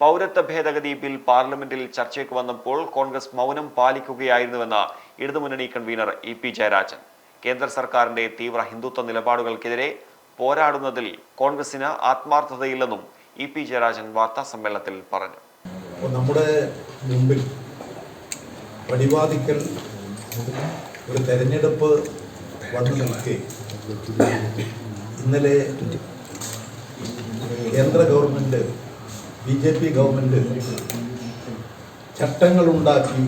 പൗരത്വ ഭേദഗതി ബിൽ പാർലമെന്റിൽ ചർച്ചയ്ക്ക് വന്നപ്പോൾ കോൺഗ്രസ് മൗനം പാലിക്കുകയായിരുന്നുവെന്ന് ഇടതുമുന്നണി കൺവീനർ ഇ പി ജയരാജൻ. കേന്ദ്ര സർക്കാരിന്റെ തീവ്ര ഹിന്ദുത്വ നിലപാടുകൾക്കെതിരെ പോരാടുന്നതിൽ കോൺഗ്രസിന് ആത്മാർത്ഥതയില്ലെന്നും ഇ പി ജയരാജൻ വാർത്താ സമ്മേളനത്തിൽ പറഞ്ഞു. നമ്മുടെ മുമ്പിൽ പടിവാദിക്കൽ ഒരു തെരഞ്ഞെടുപ്പ് വന്നു നിൽക്കെ. ഇന്നലെ കേന്ദ്ര government B J P government ചട്ടങ്ങളുണ്ടാക്കി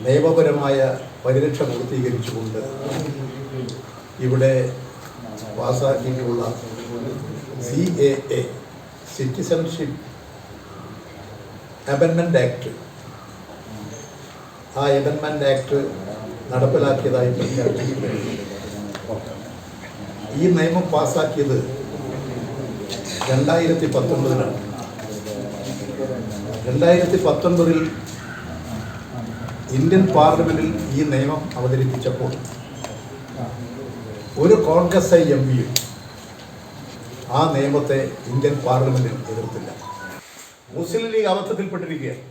നിയമപരമായ പരിരക്ഷ പൂർത്തീകരിച്ചുകൊണ്ട് ഇവിടെ പാസാക്കിയിട്ടുള്ള സി എ എ സിറ്റിസൺഷിപ്പ് അമെൻമെന്റ് ആക്ട് ആ അമെൻമെന്റ് ആക്ട് നടപ്പിലാക്കിയതായി പ്രഖ്യാപിച്ചിട്ടുണ്ട് ഈ നിയമം പാസ്സാക്കിയത് രണ്ടായിരത്തി പത്തൊൻപതിലാണ് രണ്ടായിരത്തി പത്തൊൻപതിൽ ഇന്ത്യൻ പാർലമെന്റിൽ ഈ നിയമം അവതരിപ്പിച്ചപ്പോൾ ഒരു കോൺഗ്രസ് ഐ എം പിയും ആ നിയമത്തെ ഇന്ത്യൻ പാർലമെന്റിൽ എതിർത്തില്ല. മുസ്ലിം ലീഗ് അബദ്ധത്തിൽപ്പെട്ടിരിക്കുകയാണ്.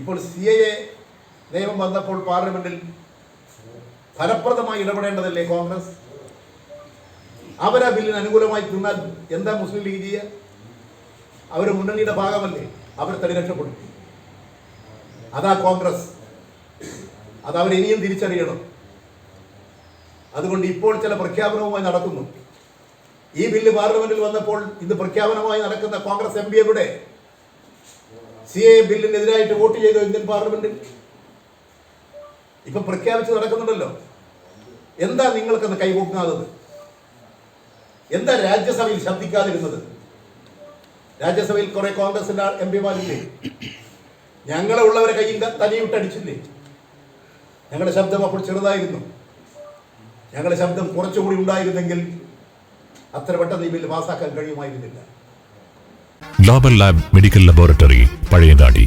ഇപ്പോൾ സി എ എ നിയമം വന്നപ്പോൾ പാർലമെന്റിൽ ഫലപ്രദമായി ഇടപെടേണ്ടതല്ലേ കോൺഗ്രസ്? അവർ ആ ബില്ലിന് അനുകൂലമായി തിന്നാൽ എന്താ മുസ്ലിം ലീഗ് ചെയ്യുക അവർ മുന്നണിയുടെ ഭാഗമല്ലേ? അവർ തടി രക്ഷപ്പെടും. അതാ കോൺഗ്രസ്. അത് അവർ ഇനിയും തിരിച്ചറിയണം. അതുകൊണ്ട് ഇപ്പോൾ ചില പ്രഖ്യാപനവുമായി നടക്കുന്നു. ഈ ബില്ല് പാർലമെന്റിൽ വന്നപ്പോൾ ഇത് പ്രഖ്യാപനമായി നടക്കുന്ന കോൺഗ്രസ് എം പി എവിടെ? സി എ ബില്ലിനെതിരായിട്ട് വോട്ട് ചെയ്തു ഇന്ത്യൻ പാർലമെന്റിൽ? ഇപ്പൊ പ്രഖ്യാപിച്ച് നടക്കുന്നുണ്ടല്ലോ. എന്താ നിങ്ങൾക്കൊന്ന് കൈപോക്കാതത് എന്താ രാജ്യസഭയിൽ ശബ്ദിക്കാതിരുന്നത്? രാജ്യസഭയിൽ കുറെ കോൺഗ്രസിന്റെ എം പിമാരില്ലേ? ഞങ്ങളെ ഉള്ളവരെ കയ്യിൽ തനിയിട്ടടിച്ചില്ലേ ഞങ്ങളുടെ ശബ്ദം അപ്പോൾ ചെറുതായിരുന്നു. ഞങ്ങളുടെ ശബ്ദം കുറച്ചുകൂടി ഉണ്ടായിരുന്നെങ്കിൽ അത്ര പെട്ടെന്ന് ഈ ബില്ല് പാസ്സാക്കാൻ കഴിയുമായിരുന്നില്ല. Global lab medical laboratory Pazhayangadi